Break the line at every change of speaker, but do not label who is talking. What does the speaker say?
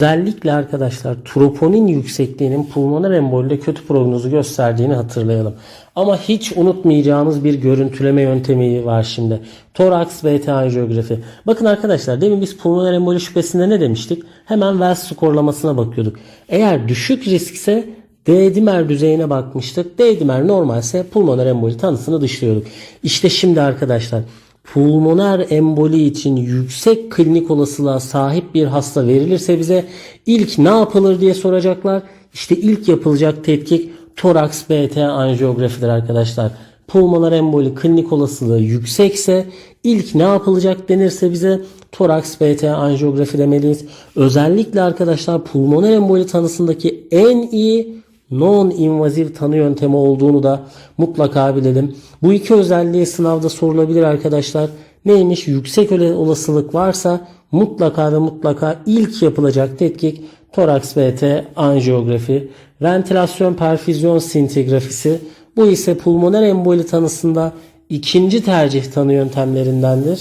Özellikle arkadaşlar troponin yüksekliğinin pulmoner embolide kötü prognozu gösterdiğini hatırlayalım. Ama hiç unutmayacağımız bir görüntüleme yöntemi var şimdi. Toraks VT anjiyografi. Bakın arkadaşlar demin biz pulmoner emboli şüphesinde ne demiştik? Hemen Wells skorlamasına bakıyorduk. Eğer düşük riskse D-dimer düzeyine bakmıştık. D-dimer normalse pulmoner emboli tanısını dışlıyorduk. İşte şimdi arkadaşlar pulmoner emboli için yüksek klinik olasılığa sahip bir hasta verilirse bize ilk ne yapılır diye soracaklar. İşte ilk yapılacak tetkik toraks BT anjiyografidir arkadaşlar. Pulmoner emboli klinik olasılığı yüksekse ilk ne yapılacak denirse bize toraks BT anjiyografi demeliyiz. Özellikle arkadaşlar pulmoner emboli tanısındaki en iyi non-invaziv tanı yöntemi olduğunu da mutlaka bilelim. Bu iki özelliği sınavda sorulabilir arkadaşlar. Neymiş? Yüksek olasılık varsa mutlaka ve mutlaka ilk yapılacak tetkik toraks BT anjiyografi, ventilasyon perfüzyon sintigrafisi. Bu ise pulmoner emboli tanısında ikinci tercih tanı yöntemlerindendir.